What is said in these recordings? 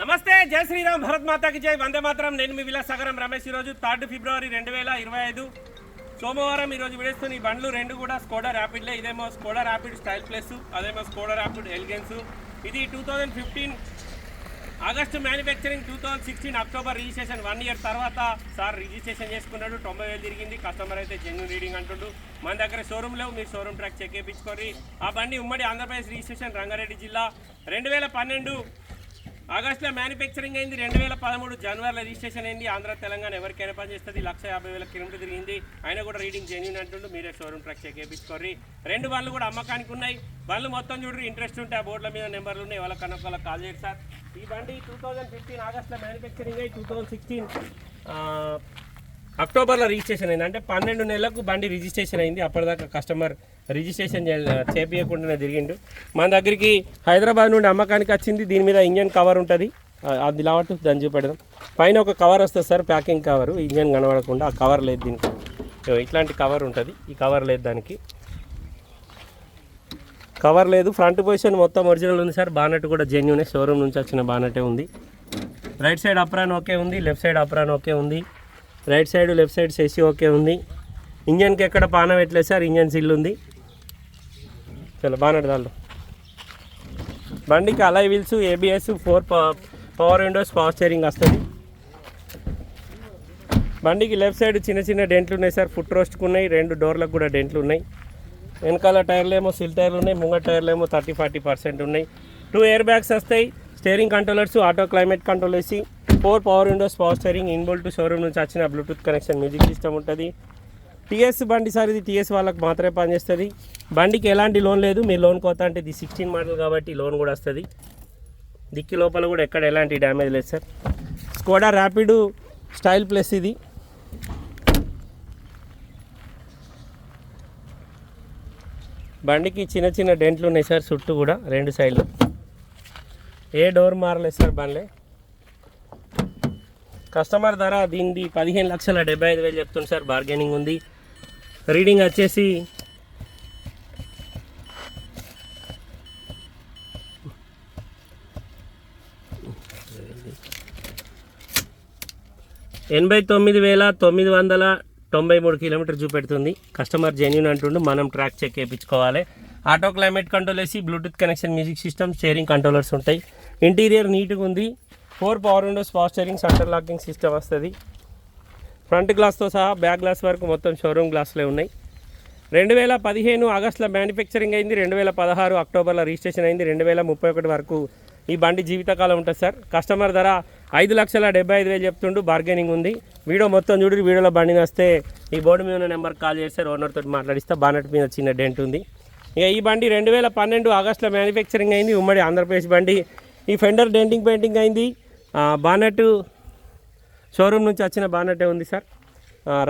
నమస్తే జై శ్రీరామ్ భరత్ మాతాకి జై. వందే మాత్రం. నేను మీ విలాసాగరం రమేష్. ఈరోజు థర్డ్ ఫిబ్రవరి రెండు వేల ఇరవై ఐదు. సోమవారం ఈరోజు విడేస్తున్న ఈ బండ్లు రెండు కూడా స్కోడా ర్యాపిడ్లే ఇదేమో స్కోడా ర్యాపిడ్ స్టైల్ ప్లస్ అదేమో స్కోడా ర్యాపిడ్ ఎలిగెన్స్ ఇది two thousand fifteen August manufacturing two thousand sixteen October registration one year తర్వాత సార్ రిజిస్ట్రేషన్ చేసుకున్నాడు. తొంభై వేలు తిరిగింది. కస్టమర్ అయితే జెన్యున్ రీడింగ్ అంటుండు. మన దగ్గర షోరూమ్ లేవు. మీరు షోరూమ్ ట్రాక్ చెక్ చేయించుకోరి ఆ బండి ఉమ్మడి ఆంధ్రప్రదేశ్ రిజిస్ట్రేషన్ రంగారెడ్డి జిల్లా. రెండు వేల పన్నెండు ఆగస్టులో మ్యానుఫ్యాక్చరింగ్ అయింది. రెండు వేల పదమూడు జనవరిలో రిజిస్ట్రేషన్ అయింది. ఆంధ్ర తెలంగాణ ఎవరికైనా పనిచేస్తుంది లక్ష యాభై వేల కిలోమీటర్ తిరిగింది. ఆయన కూడా రీడింగ్ జెన్యున్ అంటుండు. మీరే షోరూమ్ ట్రక్ చెక్ చేయించుకోర్రి. రెండు బండ్లు కూడా అమ్మకానికి ఉన్నాయి. బండ్లు మొత్తం చూడండి ఇంట్రెస్ట్ ఉంటే ఆ బోర్డుల మీద నెంబర్లు ఉన్నాయి. వాళ్ళకన్నా వాళ్ళకి కాల్ చేయండి సార్. ఈ బండి టూ థౌజండ్ ఫిఫ్టీన్ ఆగస్ట్లో మ్యానుఫ్యాక్చరింగ్ అయ్యి టూ థౌజండ్ సిక్స్టీన్ అక్టోబర్లో రిజిస్ట్రేషన్ అయింది. అంటే పన్నెండు నెలలకు బండి రిజిస్ట్రేషన్ అయింది. అప్పటిదాకా కస్టమర్ రిజిస్ట్రేషన్ చేపించకుండానే తిరిగిండు. మన దగ్గరికి హైదరాబాద్ నుండి అమ్మకానికి వచ్చింది. దీని మీద ఇంజన్ కవర్ ఉంటుంది. అది లావట్టు దాన్ని చూపెడదాం. పైన ఒక కవర్ వస్తుంది సార్ ప్యాకింగ్ కవర్. ఇంజన్ కనబడకుండా ఆ కవర్ లేదు దీనికి. ఇట్లాంటి కవర్ ఉంటుంది. ఈ కవర్ లేదు దానికి. కవర్ లేదు. ఫ్రంట్ పొజిషన్ మొత్తం ఒరిజినల్ ఉంది సార్. బానట్ కూడా జెన్యునే. షోరూమ్ నుంచి వచ్చిన బానటే ఉంది. రైట్ సైడ్ అప్రాన్ ఓకే ఉంది. లెఫ్ట్ సైడ్ అప్రాన్ ఓకే ఉంది. రైట్ సైడ్ లెఫ్ట్ సైడ్ సెసి ఓకే ఉంది. ఇంజన్కి ఎక్కడ పాన పెట్టలేదు సార్? ఇంజన్ సిల్ ఉంది. చాలా బానట్ దాళ్ళు బండికి alloy wheels ABS four power windows power steering వస్తుంది. బండికి లెఫ్ట్ సైడ్ చిన్న చిన్న డెంట్లు ఉన్నాయి సార్. ఫుట్ రోస్ట్కు ఉన్నాయి. రెండు డోర్లకు కూడా డెంట్లు ఉన్నాయి. వెనకాల టైర్లు ఏమో సిల్ టైర్లు ఉన్నాయి. ముంగ టైర్లు ఏమో థర్టీ ఫార్టీ పర్సెంట్ ఉన్నాయి. టూ ఎయిర్ బ్యాగ్స్ వస్తాయి. Steering controllers auto climate control వేసి four power windows power steering ఇన్బోల్ to showroom నుంచి వచ్చిన బ్లూటూత్ కనెక్షన్ మ్యూజిక్ సిస్టమ్ ఉంటుంది. టీఎస్ బండి సార్ ఇది టీఎస్ వాళ్ళకి మాత్రమే పనిచేస్తుంది. బండికి ఎలాంటి లోన్ లేదు. మీరు లోన్ కోత అంటే ఇది సిక్స్టీన్ మోడల్ కాబట్టి లోన్ కూడా వస్తుంది. డిక్కి లోపల కూడా ఎక్కడ ఎలాంటి డ్యామేజ్ లేదు sir. Skoda rapid style plus ఇది. బండికి చిన్న చిన్న డెంట్లు ఉన్నాయి సార్ చుట్టూ కూడా రెండు సైడ్లు. ఏ డోర్ మారలేదు సార్ బండ్లే. కస్టమర్ ధర దీనిది పదిహేను లక్షల డెబ్బై ఐదు వేలు చెప్తుంది సార్ బార్గెనింగ్ ఉంది. రీడింగ్ వచ్చేసి ఎనభై తొమ్మిది వేల తొమ్మిది వందల తొంభై మూడు కిలోమీటర్ చూపెడుతుంది. కస్టమర్ జెన్యున్ అంటుండు మనం ట్రాక్ చెక్ చేయించుకోవాలి. ఆటో క్లైమేట్ కంట్రోల్ వేసి bluetooth connection music system steering controllers ఉంటాయి. ఇంటీరియర్ నీట్గా ఉంది. Four power windows power steering centre locking system వస్తుంది. ఫ్రంట్ గ్లాస్తో సహా బ్యాక్ గ్లాస్ వరకు మొత్తం షోరూమ్ గ్లాసులే ఉన్నాయి. రెండు వేల పదిహేను ఆగస్టులో మ్యానుఫ్యాక్చరింగ్ అయింది రెండు వేల పదహారు అక్టోబర్లో రిజిస్ట్రేషన్ అయింది రెండు వేల ముప్పై ఒకటి వరకు ఈ బండి జీవితకాలం ఉంటుంది సార్. కస్టమర్ ధర ఐదు లక్షల డెబ్బై ఐదు వేలు చెప్తుండు బార్గెనింగ్ ఉంది. వీడియో మొత్తం చూడు వీడియోలో బండిని వస్తే ఈ బోర్డు మీద ఉన్న నెంబర్ కాల్ చేస్తారు ఓనర్ తోటి మాట్లాడిస్తే బానెట్ మీద చిన్న డెంట్ ఉంది. ఇక ఈ బండి రెండు వేల పన్నెండు ఆగస్టులో మ్యానుఫ్యాక్చరింగ్ అయింది ఉమ్మడి ఆంధ్రప్రదేశ్ బండి. ఈ ఫెండర్ డెంటింగ్ పెయింటింగ్ అయింది. బానట్ షోరూమ్ నుంచి వచ్చిన బానటే ఉంది సార్.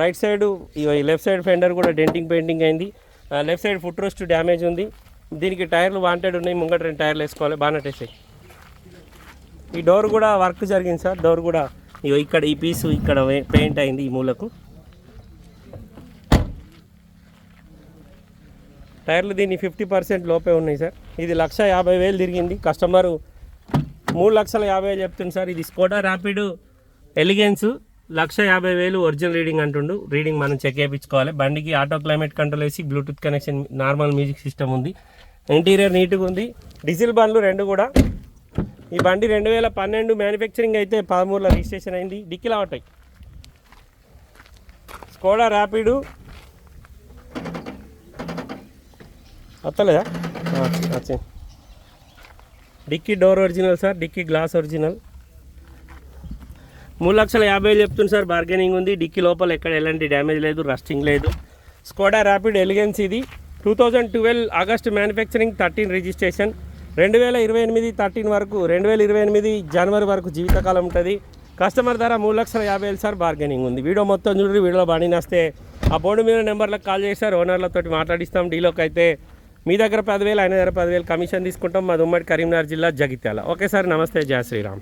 రైట్ సైడ్ ఈ లెఫ్ట్ సైడ్ ఫెండర్ కూడా డెంటింగ్ పెయింటింగ్ అయింది. Left side foot rest damage ఉంది. దీనికి టైర్లు వాంటెడ్ ఉన్నాయి. ముంగట రెండు టైర్లు వేసుకోవాలి. బానట్ వేసాయి. ఈ డోర్ కూడా వర్క్ జరిగింది సార్. డోర్ కూడా ఇగో ఇక్కడ ఈ పీసు ఇక్కడ పెయింట్ అయింది ఈ మూలకు. టైర్లు దీన్ని ఫిఫ్టీ పర్సెంట్ లోపే ఉన్నాయి సార్. ఇది లక్ష యాభై వేలు తిరిగింది. కస్టమరు మూడు లక్షల యాభై వేలు చెప్తుంది సార్. ఇది స్కోడా ర్యాపిడ్ ఎలిగెన్స్ లక్ష యాభై వేలు ఒరిజినల్ రీడింగ్ అంటుండు. రీడింగ్ మనం చెక్ చేయించుకోవాలి. బండికి ఆటో క్లైమేట్ కంట్రోల్ వేసి bluetooth connection normal music system ఉంది. ఇంటీరియర్ నీట్గా ఉంది. డీజిల్ బండ్లు రెండు కూడా. ఈ బండి రెండు వేల పన్నెండు మ్యానుఫ్యాక్చరింగ్ అయితే పదమూడులో రిజిస్ట్రేషన్ అయింది. డిక్కిలా ఉంటాయి స్కోడా ర్యాపిడు వస్తలేదా? వచ్చింది dicky door original sir dicky glass original. మూడు లక్షల యాభై చెప్తుంది సార్ బార్గెనింగ్ ఉంది. డిక్కీ లోపల ఎక్కడ ఎలాంటి డ్యామేజ్ లేదు రస్టింగ్ లేదు. స్కోడా ర్యాపిడ్ ఎలిగెన్స్ ఇది. Two thousand twelve August manufacturing thirteen registration రెండు వేల ఇరవై ఎనిమిది థర్టీన్ వరకు రెండు వేల ఇరవై ఎనిమిది జనవరి వరకు జీవితకాలం ఉంటుంది. కస్టమర్ ధర మూడు లక్షల యాభై వేలు సార్ బార్గెనింగ్ ఉంది. వీడియో మొత్తం చూడండి వీడియోలో బాణినేస్తే ఆ బోర్డు మీద నెంబర్లకు కాల్ చేశారు ఓనర్లతో మాట్లాడిస్తాం డీలోకి అయితే మీ దగ్గర పదివేలు ఆయన దగ్గర పదివేలు కమిషన్ తీసుకుంటాం. మాది ఉమ్మడి కరీంనగర్ జిల్లా జగిత్యాల. ఓకే సార్ నమస్తే. జయ శ్రీరామ్.